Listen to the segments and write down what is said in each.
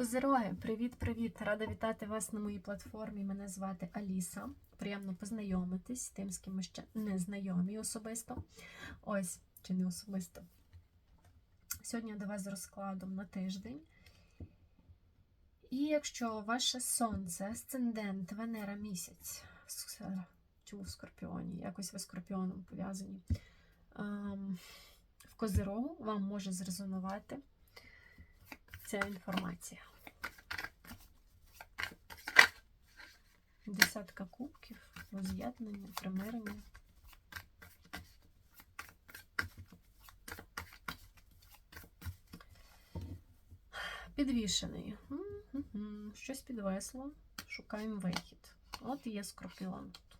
Козироги, привіт-привіт! Рада вітати вас на моїй платформі. Мене звати Аліса. Приємно познайомитись з тим, з ким ми ще не знайомі особисто. Ось, чи не особисто. Сьогодні до вас з розкладом на тиждень. І якщо ваше сонце, асцендент, Венера місяць, чому в Скорпіоні, якось ви Скорпіоном пов'язані, ем, в Козирогу вам може зрезонувати ця інформація. Десятка кубків, роз'єднання, примирення. Підвішений. Щось підвесло. Шукаємо вихід. От і є скорпіон тут.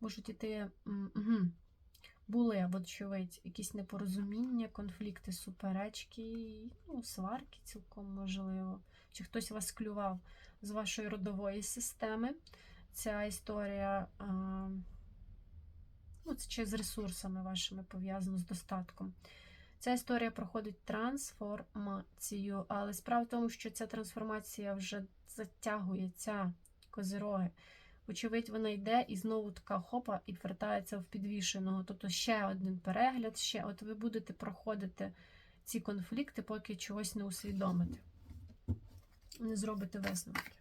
Можуть іти. Були, вочевидь, якісь непорозуміння, конфлікти, суперечки, ну, сварки цілком можливо. Чи хтось вас клював з вашої родової системи. Ця історія, а, ну, це чи з ресурсами вашими пов'язано з достатком. Ця історія проходить трансформацію, але справа в тому, що ця трансформація вже затягується козироги. Очевидь, вона йде і знову така хопа і вертається в підвішеного. Тобто ще один перегляд, ще от ви будете проходити ці конфлікти, поки чогось не усвідомите. Не зробите висновки.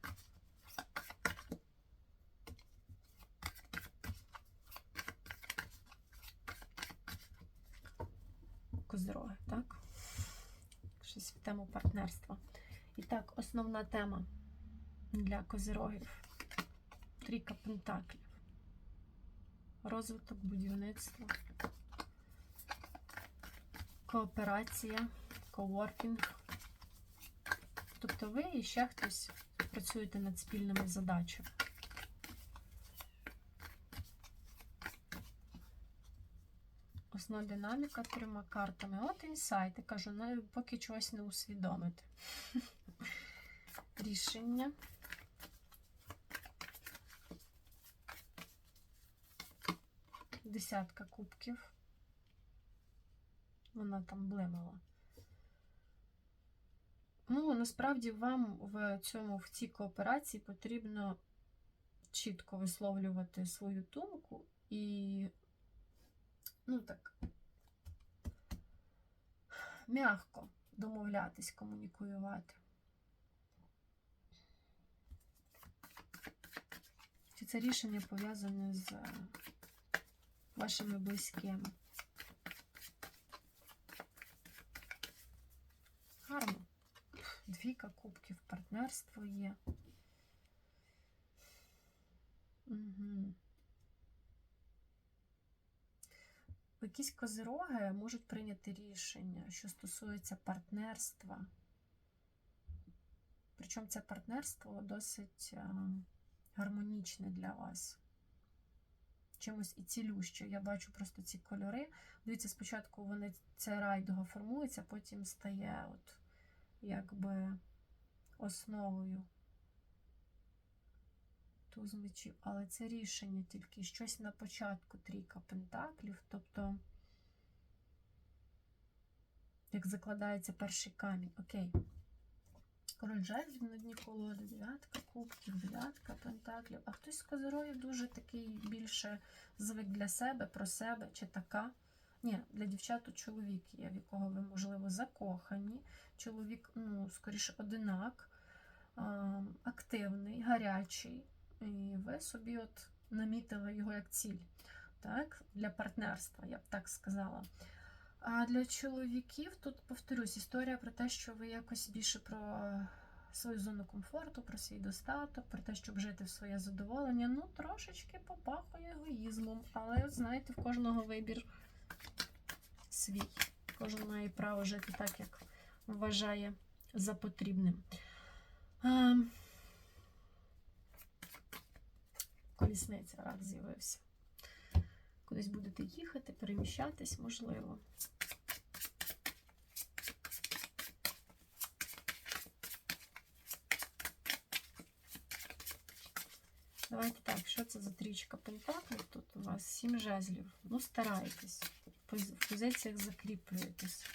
Козироги, так? Щось в тему партнерства. І так, основна тема для козирогів. Трійка пентаклів. Розвиток будівництва. Кооперація, коворкінг. Тобто ви і ще хтось працюєте над спільними задачами. Основна динаміка трьома картами. От інсайти. Кажу, ну, поки чогось не усвідомити. Рішення. Десятка кубків. Вона там блимала. Ну, насправді вам в цьому в цій кооперації потрібно чітко висловлювати свою думку і, ну так, м'яко домовлятись, комунікувати. Чи це рішення пов'язане з вашими близькими? Гарно. Двійка кубків, партнерство є. Угу. Якісь козироги можуть прийняти рішення, що стосується партнерства. Причому це партнерство досить е, гармонічне для вас. Чимось і цілюще. Я бачу просто ці кольори. Дивіться, спочатку вони це райдуга формується, потім стає от якби основою туз мечів. Але це рішення тільки щось на початку трійка пентаклів, тобто, як закладається перший камінь. Окей. Король жезлів на дні колоди, дев'ятка кубків, дев'ятка пентаклів. А хтось з козирогів дуже такий більше звик для себе, про себе чи така. Ні, для дівчат тут чоловік є, в якого ви, можливо, закохані. Чоловік, ну, скоріше, одинак, активний, гарячий. І ви собі от намітили його як ціль так, для партнерства, я б так сказала. А для чоловіків тут, повторюсь, історія про те, що ви якось більше про свою зону комфорту, про свій достаток, про те, щоб жити в своє задоволення. Ну, трошечки попахує егоїзмом, але, знаєте, в кожного вибір свій. Кожен має право жити так, як вважає за потрібним. Колісниця рак з'явився. Кудись будете їхати, переміщатись, можливо. Давайте так, що це за трічка пентаклів? Тут у вас сім жезлів. Ну, старайтесь. Поз- позиціях закріплюєтесь,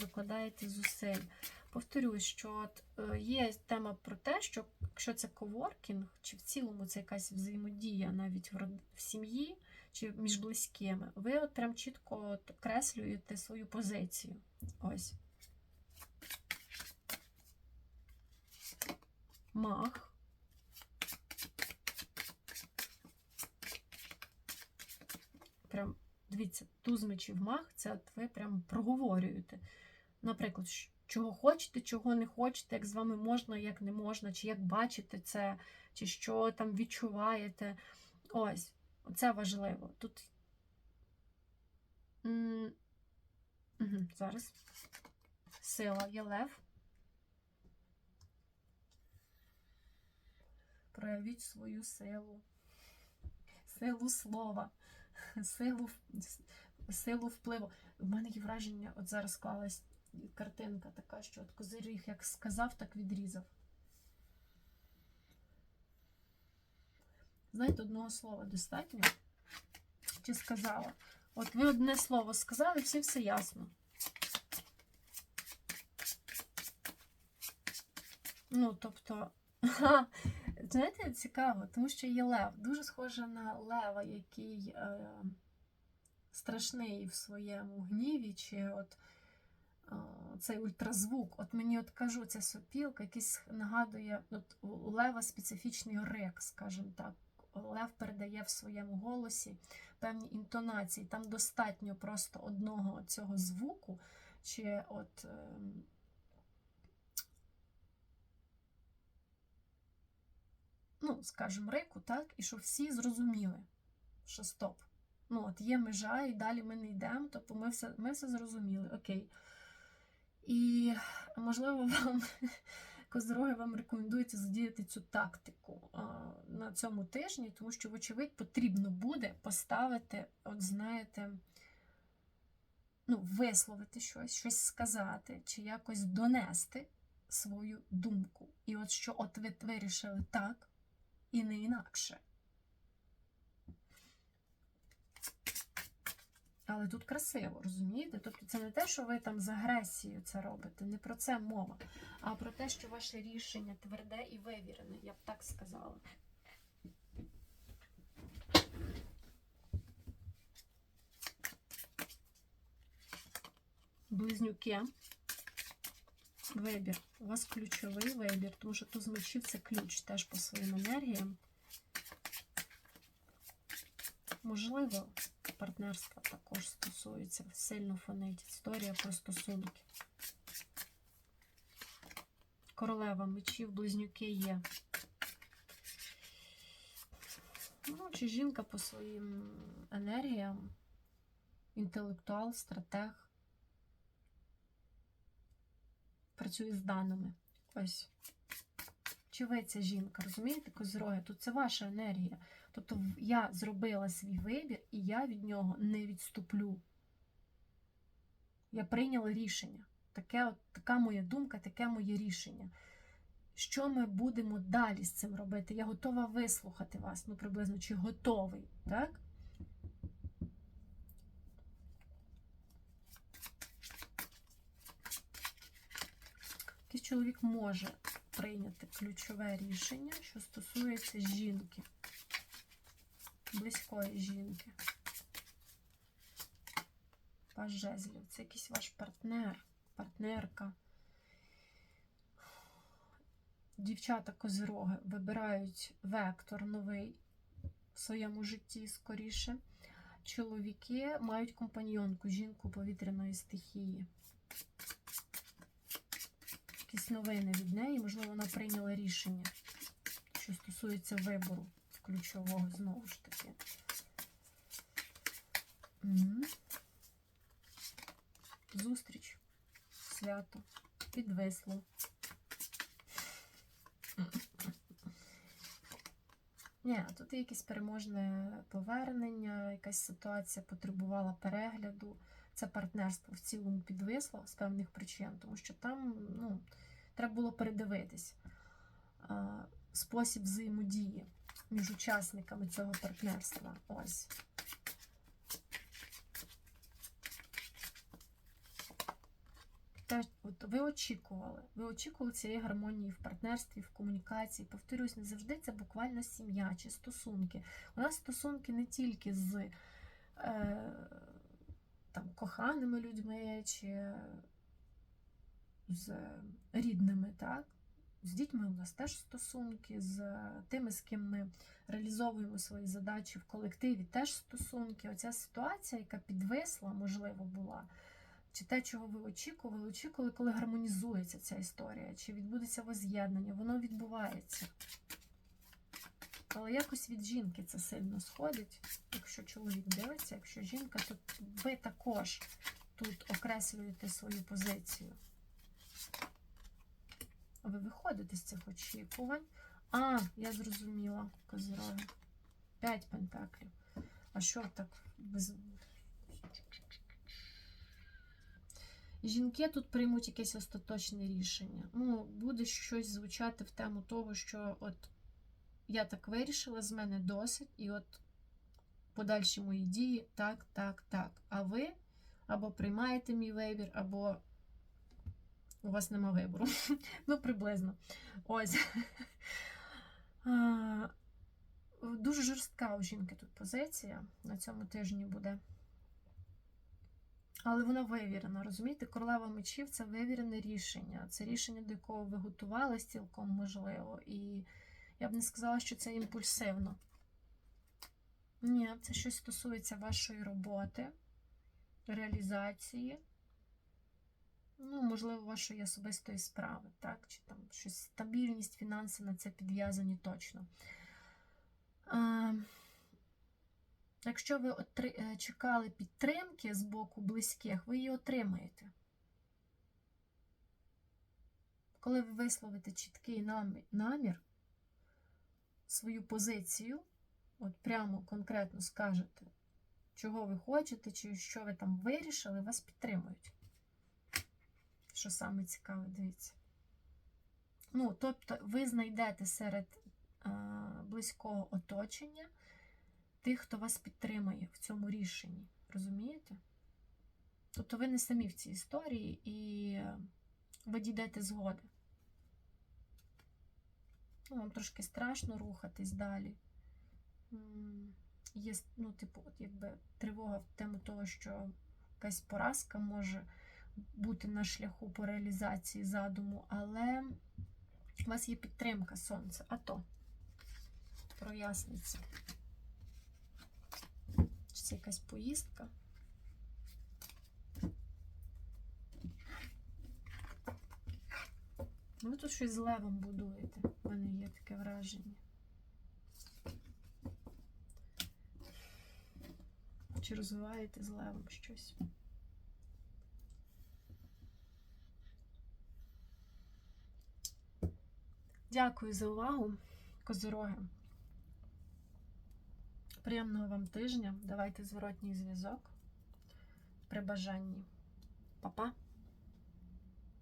докладаєте зусиль. Повторюсь, що от, е, є тема про те, що якщо це коворкінг, чи в цілому це якась взаємодія навіть в, в сім'ї чи між близькими, ви от прям чітко от окреслюєте свою позицію. Ось. Мах. Прям, дивіться, туз мечів мах, це от ви прям проговорюєте. Наприклад, чого хочете, чого не хочете, як з вами можна, як не можна, чи як бачите це, чи що там відчуваєте. Ось, це важливо. Тут. Зараз. Сила є лев. Проявіть свою силу. Силу слова, силу, силу впливу. У мене є враження, от зараз склалась картинка така, що от козиріг як сказав, так відрізав. Знаєте, одного слова достатньо? Чи сказала? От ви одне слово сказали, всі все ясно. Ну, тобто, знаєте, цікаво, тому що є лев. Дуже схоже на лева, який е, страшний в своєму гніві, чи от е, цей ультразвук. От мені от кажу, ця сопілка якийсь нагадує, от у лева специфічний рик, скажімо так. Лев передає в своєму голосі певні інтонації. Там достатньо просто одного цього звуку, чи от. ем, ну, скажімо, рику, так, і щоб всі зрозуміли, що стоп. Ну, от є межа, і далі ми не йдемо, тобто ми все, ми все зрозуміли, окей. І, можливо, вам козороги вам рекомендується задіяти цю тактику на цьому тижні, тому що, вочевидь, потрібно буде поставити, от знаєте, ну, висловити щось, щось сказати, чи якось донести свою думку. І от що от ви вирішили так, і не інакше. Але тут красиво, розумієте? Тобто це не те, що ви там з агресією це робите, не про це мова, а про те, що ваше рішення тверде і вивірене, я б так сказала. Близнюки. Вибір. У вас ключовий вибір, тому що туз мечів це ключ теж по своїм енергіям. Можливо, партнерства також стосується, сильно фонить. Історія про стосунки. Королева мечів, близнюки є. Ну, чи жінка по своїм енергіям, інтелектуал, стратег. Працює з даними. Ось. Чи ви ця жінка, розумієте, козроги? Тут це ваша енергія. Тобто я зробила свій вибір, і я від нього не відступлю. Я прийняла рішення. Таке, от, така моя думка, таке моє рішення. Що ми будемо далі з цим робити? Я готова вислухати вас, ну приблизно, чи готовий, так? Якийсь чоловік може прийняти ключове рішення, що стосується жінки, близької жінки. Паж жезлів. Це якийсь ваш партнер, партнерка. Дівчата козироги вибирають вектор новий в своєму житті скоріше. Чоловіки мають компаньйонку, жінку повітряної стихії. Якісь новини від неї, можливо, вона прийняла рішення, що стосується вибору ключового знову ж таки. Зустріч, свято, підвисло. Ні, тут є якесь переможне повернення, якась ситуація потребувала перегляду. Це партнерство в цілому підвисло з певних причин, тому що там ну, треба було передивитись спосіб взаємодії між учасниками цього партнерства. Ось. от ви очікували. Ви очікували цієї гармонії в партнерстві, в комунікації. Повторюсь, не завжди це буквально сім'я чи стосунки. У нас стосунки не тільки з е, там, коханими людьми чи з рідними, так? З дітьми у нас теж стосунки, з тими, з ким ми реалізовуємо свої задачі в колективі, теж стосунки. Оця ситуація, яка підвисла, можливо, була, чи те, чого ви очікували, очікували, коли гармонізується ця історія, чи відбудеться воз'єднання, воно відбувається. Але якось від жінки це сильно сходить. Якщо чоловік дивиться, якщо жінка, то ви також тут окреслюєте свою позицію. Ви виходите з цих очікувань. А, я зрозуміла, козироги. П'ять пентаклів. А що так без. Жінки тут приймуть якесь остаточне рішення. Ну, буде щось звучати в тему того, що от я так вирішила, з мене досить, і от подальші мої дії так, так, так. А ви або приймаєте мій вибір, або у вас нема вибору. Ну, приблизно. Ось. Дуже жорстка у жінки тут позиція на цьому тижні буде. Але вона вивірена, розумієте? Королева мечів це вивірене рішення. Це рішення, до якого ви готувались цілком можливо. І я б не сказала, що це імпульсивно. Ні, це щось стосується вашої роботи, реалізації. Ну, можливо, вашої особистої справи, так? Чи там щось стабільність, фінанси на це підв'язані точно. А, якщо ви отри... е, чекали підтримки з боку близьких, ви її отримаєте. Коли ви висловите чіткий намір свою позицію, от прямо конкретно скажете, чого ви хочете, чи що ви там вирішили, вас підтримують що саме цікаве, дивіться. Ну, тобто, ви знайдете серед а, близького оточення тих, хто вас підтримує в цьому рішенні. Розумієте? Тобто ви не самі в цій історії і ви дійдете згоди. Ну, Вам трошки страшно рухатись далі. Є, ну, типу, от якби тривога в тему того, що якась поразка може бути на шляху по реалізації задуму, але у вас є підтримка сонця, а то проясниться. Чи це якась поїздка? Ну, ви тут щось з левом будуєте. У мене є таке враження. Чи розвиваєте з левом щось? Дякую за увагу, козороги. Приємного вам тижня. Давайте зворотній зв'язок при бажанні. Па-па!